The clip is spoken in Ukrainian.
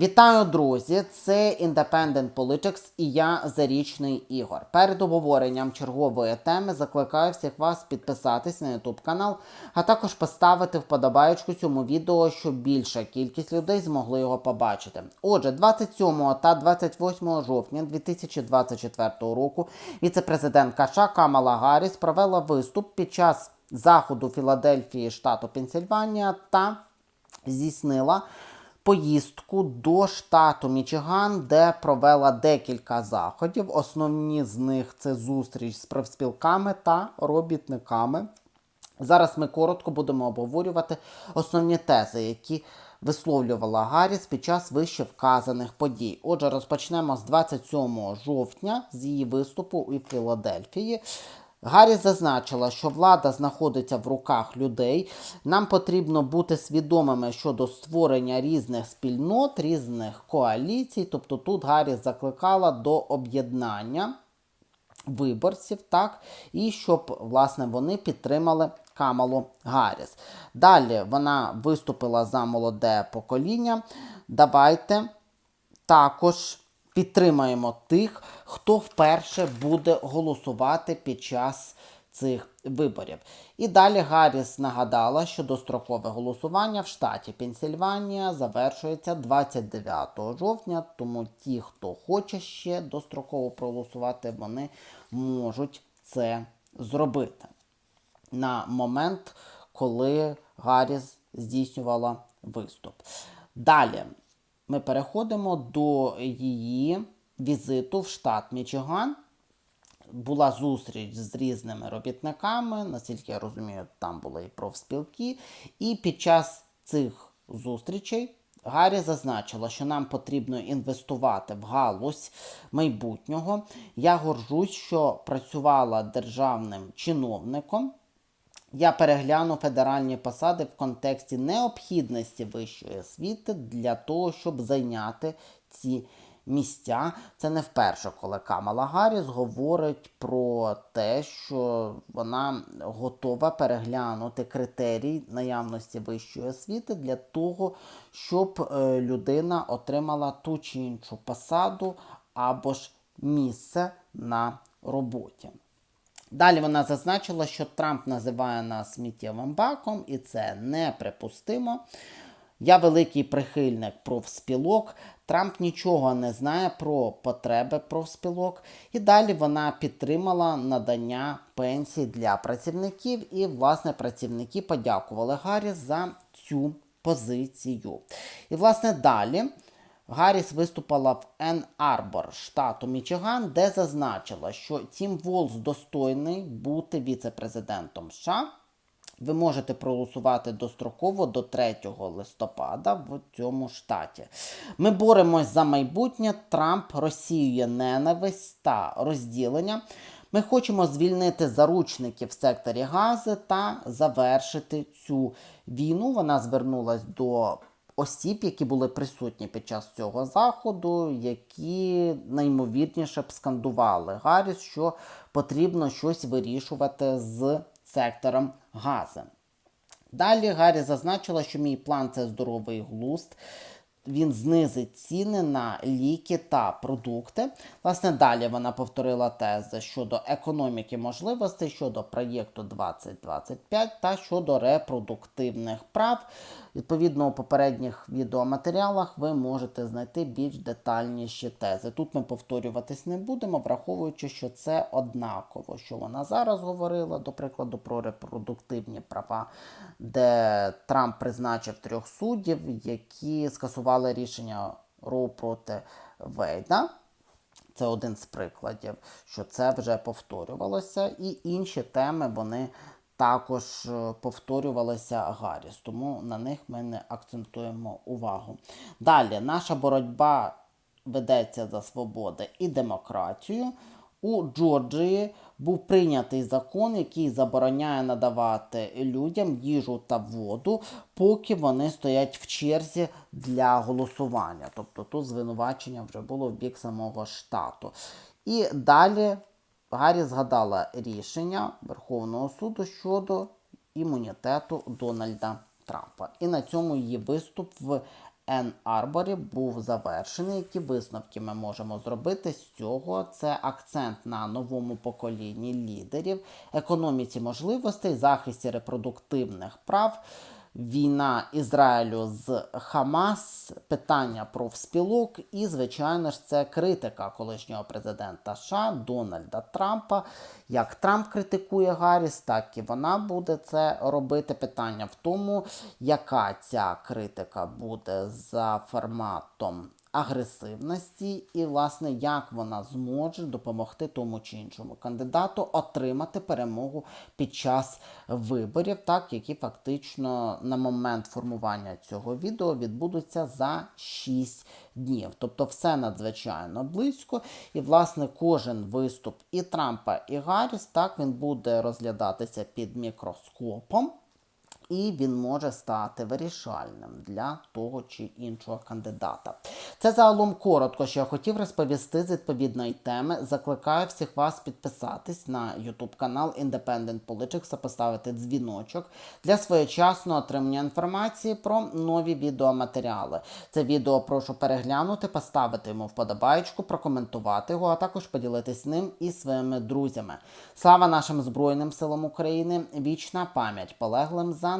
Вітаю, друзі! Це Independent Politics і я Зарічний Ігор. Перед обговоренням чергової теми закликаю всіх вас підписатись на YouTube канал, а також поставити вподобаєчку цьому відео, щоб більша кількість людей змогли його побачити. Отже, 27 та 28 жовтня 2024 року віце-президентка США Камала Гарріс провела виступ під час заходу Філадельфії, штату Пенсільванія та здійснила поїздку до штату Мічиган, де провела декілька заходів. Основні з них це зустріч з профспілками та робітниками. Зараз ми коротко будемо обговорювати основні тези, які висловлювала Гарріс під час вище вказаних подій. Отже, розпочнемо з 27 жовтня з її виступу у Філадельфії. Гарріс зазначила, що влада знаходиться в руках людей. Нам потрібно бути свідомими щодо створення різних спільнот, різних коаліцій. Тобто тут Гарріс закликала до об'єднання виборців, так, і щоб власне вони підтримали Камалу Гарріс. Далі вона виступила за молоде покоління. Давайте також підтримаємо тих, хто вперше буде голосувати під час цих виборів. І далі Гарріс нагадала, що дострокове голосування в штаті Пенсільванія завершується 29 жовтня, тому ті, хто хоче ще достроково проголосувати, вони можуть це зробити на момент, коли Гарріс здійснювала виступ. Далі ми переходимо до її візиту в штат Мічиган. Була зустріч з різними робітниками, наскільки я розумію, там були і профспілки. І під час цих зустрічей Гаррі зазначила, що нам потрібно інвестувати в галузь майбутнього. Я горжусь, що працювала державним чиновником. Я перегляну федеральні посади в контексті необхідності вищої освіти для того, щоб зайняти ці місця. Це не вперше, коли Камала Гарріс говорить про те, що вона готова переглянути критерії наявності вищої освіти для того, щоб е, людина отримала ту чи іншу посаду або ж місце на роботі. Далі вона зазначила, що Трамп називає нас сміттєвим баком, і це неприпустимо. Я великий прихильник профспілок. Трамп нічого не знає про потреби профспілок. І далі вона підтримала надання пенсій для працівників. І, власне, працівники подякували Гарріс за цю позицію. І, власне, далі. Гарріс виступила в Ен Арбор, штату Мічиган, де зазначила, що Тім Волз достойний бути віце-президентом США. Ви можете проголосувати достроково до 3 листопада в цьому штаті. Ми боремось за майбутнє. Трамп розсіює ненависть та розділення. Ми хочемо звільнити заручників в секторі Гази та завершити цю війну. Вона звернулась до осіб, які були присутні під час цього заходу, які наймовірніше б скандували Гарріс, що потрібно щось вирішувати з сектором Гази. Далі Гаррі зазначила, що мій план це здоровий глузд. Він знизить ціни на ліки та продукти. Власне, далі вона повторила тези щодо економіки можливостей, щодо проєкту 2025 та щодо репродуктивних прав. Відповідно, у попередніх відеоматеріалах ви можете знайти більш детальніші тези. Тут ми повторюватись не будемо, враховуючи, що це однаково, що вона зараз говорила, до прикладу, про репродуктивні права, де Трамп призначив трьох суддів, які скасували рішення Роу проти Вейда. Це один з прикладів, що це вже повторювалося, і інші теми вони також е, повторювалися Гарріс, тому на них ми не акцентуємо увагу. Далі, наша боротьба ведеться за свободу і демократію. У Джорджії був прийнятий закон, який забороняє надавати людям їжу та воду, поки вони стоять в черзі для голосування. Тобто тут звинувачення вже було в бік самого штату. І далі Гаррі згадала рішення Верховного суду щодо імунітету Дональда Трампа. І на цьому її виступ в Енн Арборі був завершений. Які висновки ми можемо зробити з цього? Це акцент на новому поколінні лідерів, економіці можливостей, захисті репродуктивних прав. Війна Ізраїлю з Хамас, питання про вспілок, і, звичайно ж, це критика колишнього президента США Дональда Трампа. Як Трамп критикує Гарріс, так і вона буде це робити. Питання в тому, яка ця критика буде за форматом агресивності, і, власне, як вона зможе допомогти тому чи іншому кандидату отримати перемогу під час виборів, так які фактично на момент формування цього відео відбудуться за 6 днів. Тобто, все надзвичайно близько. І, власне, кожен виступ і Трампа, і Гарріс, так він буде розглядатися під мікроскопом. І він може стати вирішальним для того чи іншого кандидата. Це загалом коротко, що я хотів розповісти з відповідної теми. Закликаю всіх вас підписатись на YouTube канал Independent Politics та поставити дзвіночок для своєчасного отримання інформації про нові відеоматеріали. Це відео прошу переглянути, поставити йому вподобайку, прокоментувати його, а також поділитись ним із своїми друзями. Слава нашим Збройним силам України! Вічна пам'ять полеглим за